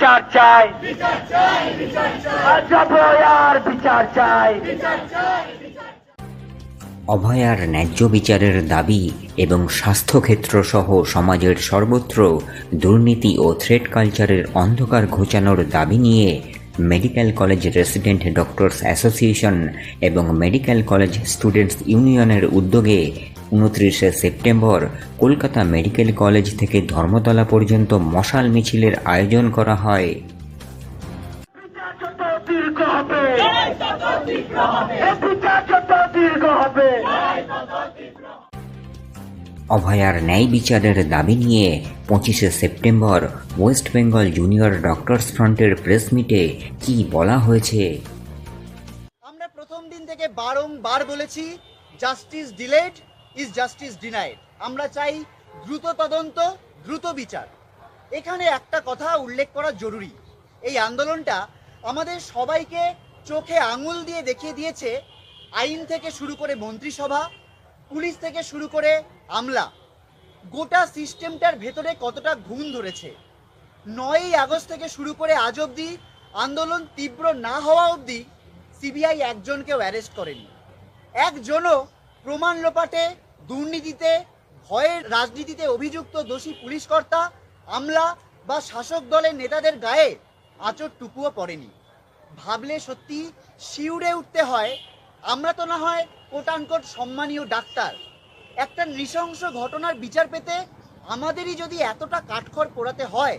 বিচার চাই। আজ বিচার চাই। অভয়ার ন্যায্য বিচারের দাবি এবং স্বাস্থ্যক্ষেত্র সহ সমাজের সর্বত্র দুর্নীতি ও থ্রেড কালচারের অন্ধকার ঘোচানোর দাবি নিয়ে medical college resident doctors association এবং মেডিকেল কলেজ স্টুডেন্টস ইউনিয়নের উদ্যোগে উনত্রিশে সেপ্টেম্বর কলকাতা মেডিকেল কলেজ থেকে ধর্মতলা পর্যন্ত মশাল মিছিলের আয়োজন করা হয়। হবে অভয়ার ন্যায় বিচারের দাবি নিয়ে পঁচিশে September West Bengal junior doctors ফ্রন্টের প্রেস মিটে কি বলা হয়েছে? আমরা প্রথম দিন থেকে বারংবার বলেছি justice delayed is justice denied আমরা চাই দ্রুত তদন্ত, দ্রুত বিচার। এখানে একটা কথা উল্লেখ করা জরুরি। এই আন্দোলনটা আমাদের সবাইকে চোখে আঙুল দিয়ে দেখিয়ে দিয়েছে। আইন থেকে শুরু করে মন্ত্রিসভা, পুলিশ থেকে শুরু করে আমলা গোটা সিস্টেমটার ভেতরে কতটা ঘুম ধরেছে। নয়ই আগস্ট থেকে শুরু করে আজ অবধি আন্দোলন তীব্র না হওয়া অবধি সিবিআই একজনকেও অ্যারেস্ট করেনি। একজনও প্রমাণ লোপাটে, দুর্নীতিতে, ভয়ের রাজনীতিতে অভিযুক্ত দোষী পুলিশকর্তা, আমলা বা শাসক দলের নেতাদের গায়ে আঁচড় টুকুও পড়েনি। ভাবলে সত্যি শিউরে উঠতে হয়, আমরা তো না হয় কোটানকোট সম্মানীয় ডাক্তার। একটা নৃশংস ঘটনার বিচার পেতে আমাদেরই যদি এতটা কাঠখড় পোড়াতে হয়,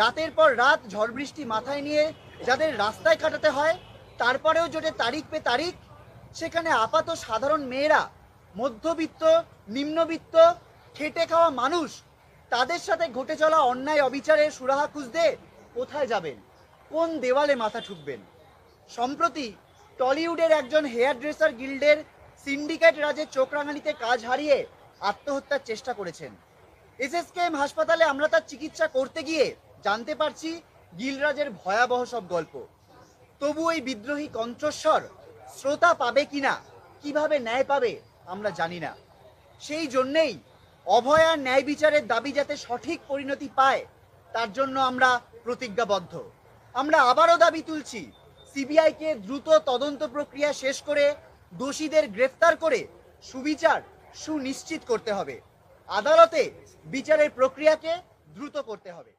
রাতের পর রাত ঝড় বৃষ্টি মাথায় নিয়ে যাদের রাস্তায় কাটাতে হয়, তারপরেও জোটে তারিখ পে তারিখ, সেখানে আপাত সাধারণ মেয়েরা, মধ্যবিত্ত, নিম্নবিত্ত, খেটে খাওয়া মানুষ, তাদের সাথে ঘটে চলা অন্যায় অবিচারে সুরাহা খুঁজতে কোথায় যাবেন? কোন দেওয়ালে মাথা ঠুকবেন? সম্প্রতি টলিউডের একজন হেয়ার ড্রেসার গিল্ডের সিন্ডিকেট রাজের চোখ রাঙানিতে কাজ হারিয়ে আত্মহত্যার চেষ্টা করেছেন। এসএসকেএম হাসপাতালে আমরা তার চিকিৎসা করতে গিয়ে জানতে পারছি গিলরাজের ভয়াবহ সব গল্প। তবু এই বিদ্রোহী কণ্ঠস্বর শ্রোতা পাবে কিনা, কীভাবে ন্যায় পাবে, আমরা জানি না। সেই জন্যেই অভয়ার ন্যায় বিচারের দাবি যাতে সঠিক পরিণতি পায়, তার জন্য আমরা প্রতিজ্ঞাবদ্ধ। আমরা আবারও দাবি তুলছি, সিবিআইকে দ্রুত তদন্ত প্রক্রিয়া শেষ করে দোষীদের গ্রেফতার করে সুবিচার সুনিশ্চিত করতে হবে। আদালতে বিচারের প্রক্রিয়াকে দ্রুত করতে হবে।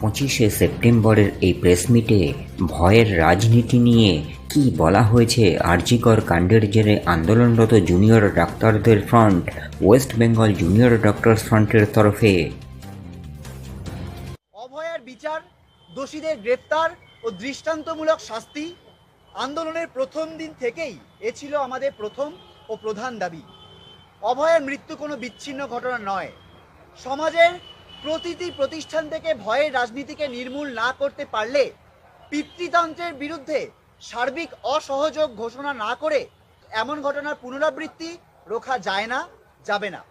পঁচিশে সেপ্টেম্বরের এই প্রেস মিটে ভয়ের রাজনীতি নিয়ে কি বলা হয়েছে আরজিকর কাণ্ডের জেরে আন্দোলনরত জুনিয়র ডাক্তারদের front West Bengal junior doctors ফ্রন্টের তরফে। অভয়ার বিচার দোষীদের গ্রেফতার ও দৃষ্টান্তমূলক শাস্তি আন্দোলনের প্রথম দিন থেকেই এ ছিল আমাদের প্রথম ও প্রধান দাবি। অভয়ের মৃত্যু কোনো বিচ্ছিন্ন ঘটনা নয়। সমাজের প্রতিটি প্রতিষ্ঠান থেকে ভয়ের রাজনীতিকে নির্মূল না করতে পারলে পিতৃতন্ত্রের বিরুদ্ধে সার্বিক অসহযোগ ঘোষণা না করে এমন ঘটনার পুনরাবৃত্তি রোখা যায় না, যাবে না।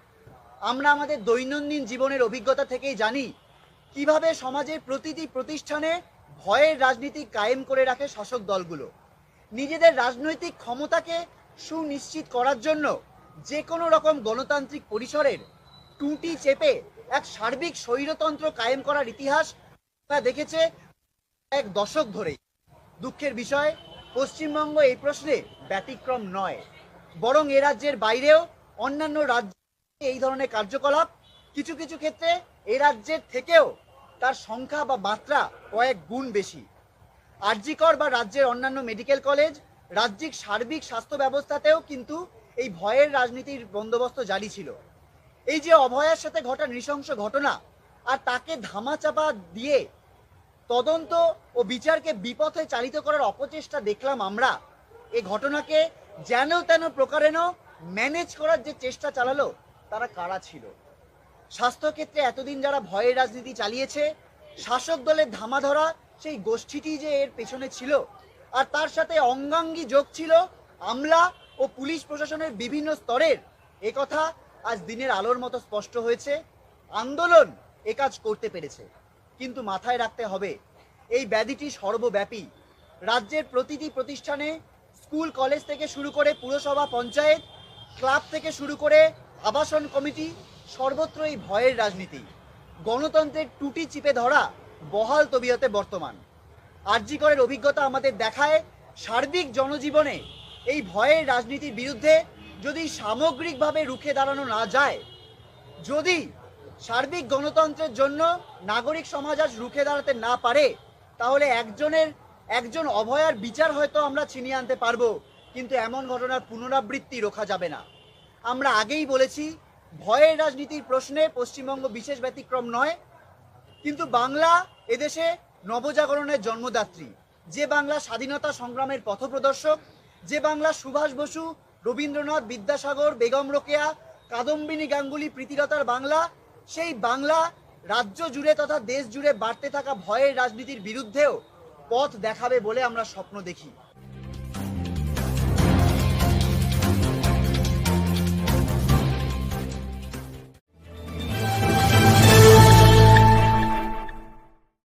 আমরা আমাদের দৈনন্দিন জীবনের অভিজ্ঞতা থেকেই জানি কীভাবে সমাজের প্রতিটি প্রতিষ্ঠানে ভয়ের রাজনীতি কায়েম করে রাখে শাসক দলগুলো। নিজেদের রাজনৈতিক ক্ষমতাকে সুনিশ্চিত করার জন্য যে কোনো রকম গণতান্ত্রিক পরিসরের টুটি চেপে এক সার্বিক স্বৈরতন্ত্র কায়েম করার ইতিহাস দেখেছে এক দশক ধরেই। দুঃখের বিষয়, পশ্চিমবঙ্গ এই প্রশ্নে ব্যতিক্রম নয়, বরং এ রাজ্যের বাইরেও অন্যান্য রাজ্য এই ধরনের কার্যকলাপ কিছু কিছু ক্ষেত্রে এ রাজ্যের থেকেও তার সংখ্যা বা মাত্রা কয়েক গুণ বেশি। আরজিকর বা রাজ্যের অন্যান্য মেডিকেল কলেজ, রাজ্যিক সার্বিক স্বাস্থ্য ব্যবস্থাতেও কিন্তু এই ভয়ের রাজনীতির বন্দোবস্ত জারি ছিল। এই যে অভয়ার সাথে ঘটা নৃশংস ঘটনা আর তাকে ধামাচাপা দিয়ে তদন্ত ও বিচারকে বিপথে চালিত করার অপচেষ্টা দেখলাম আমরা এই ঘটনাকে যেন তেন প্রকারেণ ম্যানেজ করার যে চেষ্টা চালালো, তারা কারা ছিল? স্বাস্থ্যক্ষেত্রে এতদিন যারা ভয়ের রাজনীতি চালিয়েছে, শাসক দলের ধামা ধরা সেই গোষ্ঠীটি যে এর পেছনে ছিল, আর তার সাথে অঙ্গাঙ্গী যোগ ছিল, আমলা ও পুলিশ প্রশাসনের বিভিন্ন স্তরের কথা আজ দিনের আলোর মতো স্পষ্ট হয়েছে। আন্দোলন কাজ করতে পেরেছে, কিন্তু মাথায় রাখতে হবে, এই ব্যাধিটি সর্বব্যাপী। রাজ্যের প্রতিটি প্রতিষ্ঠানে স্কুল, কলেজ থেকে শুরু করে পুরসভা, পঞ্চায়েত, ক্লাব থেকে শুরু করে আবাসন কমিটি সর্বত্র এই ভয়ের রাজনীতি। গণতন্ত্রের টুটি চিপে ধরা বহাল তবিয়তে বর্তমান। আরজিকরের অভিজ্ঞতা আমাদের দেখায় সার্বিক জনজীবনে এই ভয়ের রাজনীতির বিরুদ্ধে যদি সামগ্রিকভাবে রুখে দাঁড়ানো না যায়, যদি সার্বিক গণতন্ত্রের জন্য নাগরিক সমাজ আজ রুখে দাঁড়াতে না পারে, তাহলে একজনের, একজন অভয়ার বিচার হয়তো আমরা ছিনিয়ে আনতে পারব, কিন্তু এমন ঘটনার পুনরাবৃত্তি রোখা যাবে না। আমরা আগেই বলেছি, ভয়ের রাজনীতির প্রশ্নে পশ্চিমবঙ্গ বিশেষ ব্যতিক্রম নয় কিন্তু বাংলা এদেশে নবজাগরণের জন্মদাত্রী। যে বাংলা স্বাধীনতা সংগ্রামের পথপ্রদর্শক, যে বাংলা সুভাষ বসু, রবীন্দ্রনাথ বিদ্যাসাগর, বেগম রোকেয়া, কাদম্বিনী গাঙ্গুলি প্রীতিলতার বাংলা, সেই বাংলা রাজ্য জুড়ে তথা দেশ জুড়ে বাড়তে থাকা ভয়ের রাজনীতির বিরুদ্ধেও পথ দেখাবে বলে আমরা স্বপ্ন দেখি।